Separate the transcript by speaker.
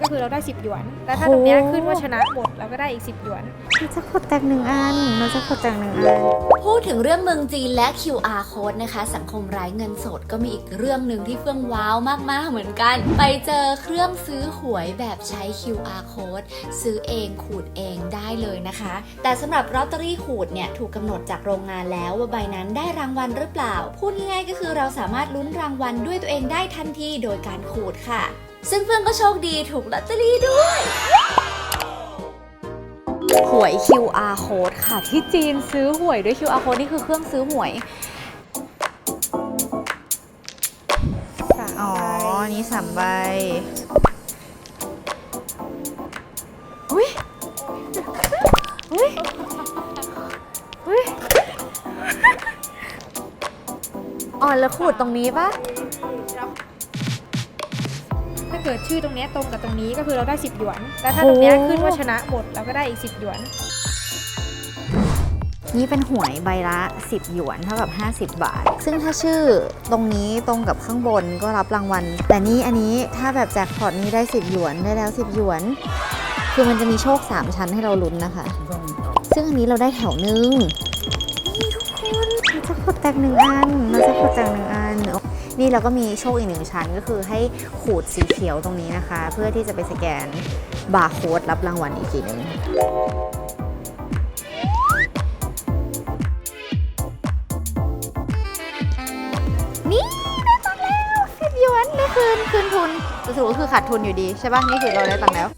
Speaker 1: ก็คือเราได้ 10 หยวน แล้วถ้าตรงเนี้ยขึ้นว่าชนะหมดเราก็ได้อีก 10 หยวน
Speaker 2: เราจะกดแตกหนึ่งอัน เราจะกดแตกหนึ่งอัน
Speaker 3: พูดถึงเรื่องเมืองจีนและ QR code นะคะ สังคมไร้เงินสดก็มีอีกเรื่องหนึ่งที่เฟื่องว้าวมาก ๆ เหมือนกัน ไปเจอเครื่องซื้อหวยแบบใช้ QR code ซื้อเองขูดเองได้เลยนะคะ แต่สำหรับลอตเตอรี่ขูดเนี่ยถูกกำหนดจากโรงงานแล้วว่าใบนั้นได้รางวัลหรือเปล่า พูดง่ายๆก็คือเราสามารถลุ้นรางวัลด้วยตัวเองได้ทันทีโดยการขูดค่ะ ซึ่งเฟื่องก็โชคดีถูกลอตเตอรี่ด้วย หวย QR code ค่ะ ที่จีนซื้อหวยด้วย QR code นี่คือเครื่องซื้อหวย
Speaker 2: อ๋ออันนี้สามใบ
Speaker 3: อุ้ยอุ้ยอุ้ยอ๋อแล้วขูดตรงนี้ปะ
Speaker 1: ถ้า เกิดชื่อตรงเนี้ยตรงกับตรงนี้ก็คือเราได้ 10 หยวน แล้วถ้าตรงเนี้ยขึ้นว่าชนะหมดเราก็ได้อีก 10 หยวน
Speaker 2: นี่เป็นหวยใบละ 10 หยวนเท่ากับ 50 บาท ซึ่งถ้าชื่อตรงนี้ตรงกับข้างบนก็รับรางวัล แต่นี่อันนี้ถ้าแบบแจ็คพอตนี้ได้ 10 หยวนได้แล้ว 10 หยวน คือมันจะมีโชค 3 ชั้นให้เราลุ้นนะคะ ซึ่งอันนี้เราได้แถวหนึงนี่ทุกคนเราจะกดแตกหนึ่งอันเราจะกดแตกหนึ่งอัน นี่เราก็มีโชคอีกหนึ่งชั้นก็คือให้ขูดสีเขียวตรงนี้นะคะ เพื่อที่จะไปสแกนบาร์โค้ดรับรางวัลอีกทีหนึ่งนี่ได้ตังแล้วสิบหยวนได้คืนคืนทุนสรุปก็คือขาดทุนอยู่ดีใช่ป่ะนี่คือเราได้ตังค์แล้ว